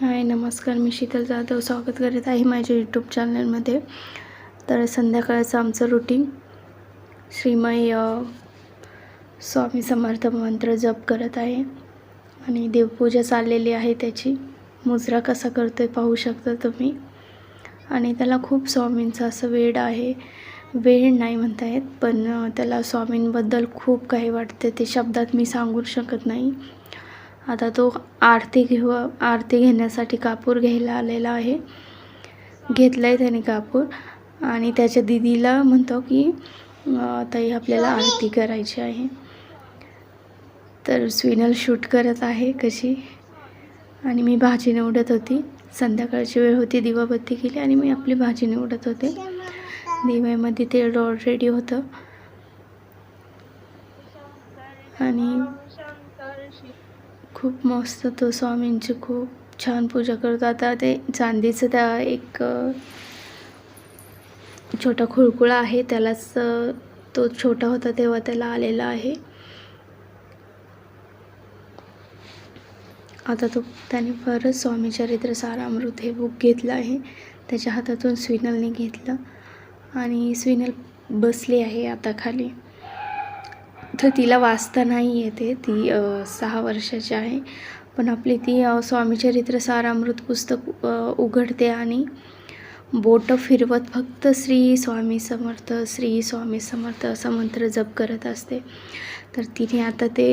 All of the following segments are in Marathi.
हाय नमस्कार. मी शीतल जाधव स्वागत करत आहे माझ्या यूट्यूब चॅनलमध्ये तर संध्याकाळचं आमचं रुटीन श्रीमय स्वामी समर्थ मंत्र जप करत आहे. आणि देवपूजा चाललेली आहे त्याची. मुजरा कसा करतो आहे पाहू शकता तुम्ही. आणि त्याला खूप स्वामींचं असं वेड आहे. वेळ नाही म्हणता येत पण त्याला स्वामींबद्दल खूप काही वाटते. ते शब्दात मी सांगू शकत नाही. आता तो आरती घेऊ आरती घेण्यासाठी कापूर घ्यायला आलेला आहे. घेतला आहे त्याने कापूर. आणि त्याच्या दिदीला म्हणतो की ताई आपल्याला आरती करायची आहे. तर स्विनल शूट करत आहे कशी? आणि मी भाजी निवडत होती. संध्याकाळची वेळ होती दिवाबत्ती केली आणि मी आपली भाजी निवडत होते. दिव्यामध्ये ते ऑलरेडी होतं. आणि खूप मस्त तो स्वामींची खूप छान पूजा करतो. आता ते चांदीचं त्या एक छोटा खुळकुळा आहे त्यालाच तो छोटा होता तेव्हा त्याला आलेला आहे. आता तो त्याने परत स्वामी चरित्र सारामृत हे बुक घेतलं आहे. त्याच्या हातातून स्विनलने घेतलं आणि स्विनल बसली आहे आता खाली. तर तिला वाचता नाही येते. ती सहा वर्षाची आहे. पण आपली ती स्वामीचरित्र सारामृत पुस्तक उघडते आणि बोटं फिरवत फक्त श्री स्वामी समर्थ श्री स्वामी समर्थ असा मंत्र जप करत असते. तर तिने आता ते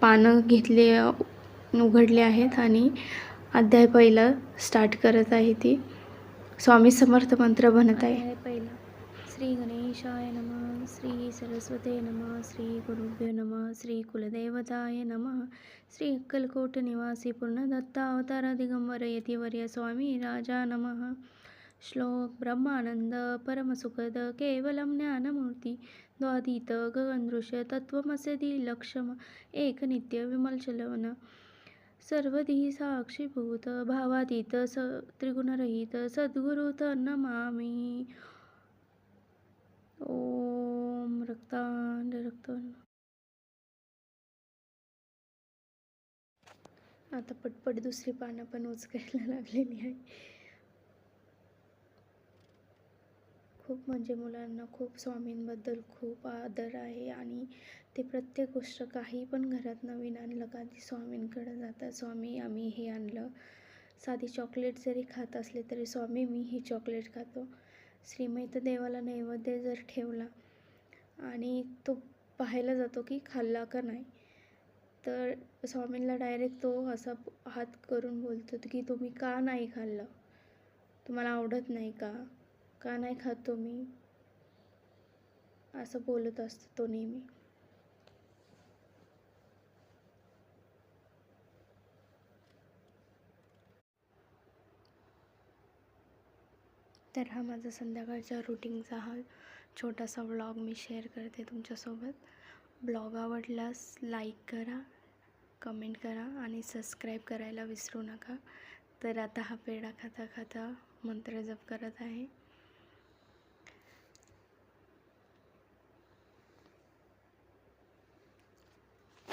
पानं घेतले उघडले आहेत आणि अध्याय पहिला स्टार्ट करत आहे ती. स्वामी समर्थ मंत्र बनत आहे. पहिला. श्री गणेशाय नमः श्री सरस्वते नमः श्री गुरुभ्यो नमः श्री कुलदेवताय नमः श्री अक्कलकोट निवासी पूर्णदत्ता अवतार दिगंबर यतिवर्य स्वामी राजा नमः। श्लोक ब्रह्मानंद परमसुखद केवलं ज्ञानमूर्ती द्वादीत गगनदृश्य तत्त्वमस्यति लक्षम एक नित्य सर्वधी साक्षीभूत भावातीत स त्रिगुणरहित सद्गुरुत नमामि ओम रक्तांड रक्तांड आता पटपट दुसरी पानं पण उचकायला लागलेली आहे. खूप म्हणजे मुलांना खूप स्वामींबद्दल खूप आदर आहे आणि ते प्रत्येक गोष्ट काही पण घरात नवीन आणलं का ती स्वामींकडे जातात. स्वामी आम्ही हे आणलं. साधी चॉकलेट जरी खात असले तरी स्वामी मी ही चॉकलेट खातो. श्रीमंत देवाला नैवेद्य जर ठेवला आणि तो पाहायला जातो की खाल्ला का नाही तर स्वामींना डायरेक्ट तो असा हात करून बोलतो की तुम्ही का नाही खाल्लं? तुम्हाला आवडत नाही का? का नाही खात तुम्ही? असं बोलत असतो तो नेहमी. तर हा माझा संध्याकाळच्या रुटीनचा हा छोटासा व्लॉग मी शेअर करते तुमच्यासोबत. ब्लॉग आवडल्यास लाईक करा कमेंट करा आणि सबस्क्राईब करायला विसरू नका. तर आता हा पेढा खाता खाता मंत्र जप करत आहे.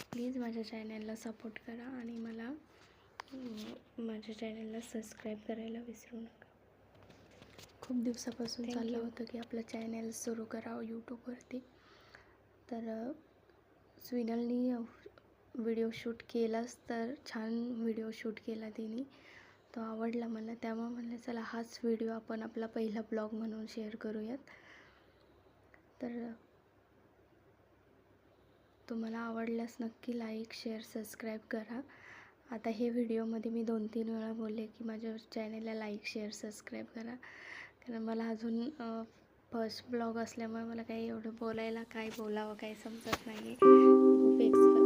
प्लीज माझ्या चॅनलला सपोर्ट करा आणि मला माझ्या चॅनलला सबस्क्राईब करायला विसरू नका. खूप दिवसापासून चाललं. होतं की आपलं चॅनल सुरू करावं यूट्यूबवरती तर स्विनलनी व्हिडिओ शूट केलाच तर छान व्हिडिओ शूट केला तिने. तो आवडला मला. त्यामुळे म्हणलं चला हाच व्हिडिओ आपण आपला पहिला ब्लॉग म्हणून शेअर करूयात. तर तुम्हाला आवडल्यास नक्की लाईक शेअर सबस्क्राईब करा. आता हे व्हिडिओमध्ये मी दोन तीन वेळा बोलले की माझ्या चॅनलला लाईक शेअर सबस्क्राईब करा. कारण मला अजून फर्स्ट ब्लॉग असल्यामुळे मला काही एवढं बोलायला काय बोलावं काही समजत नाही आहे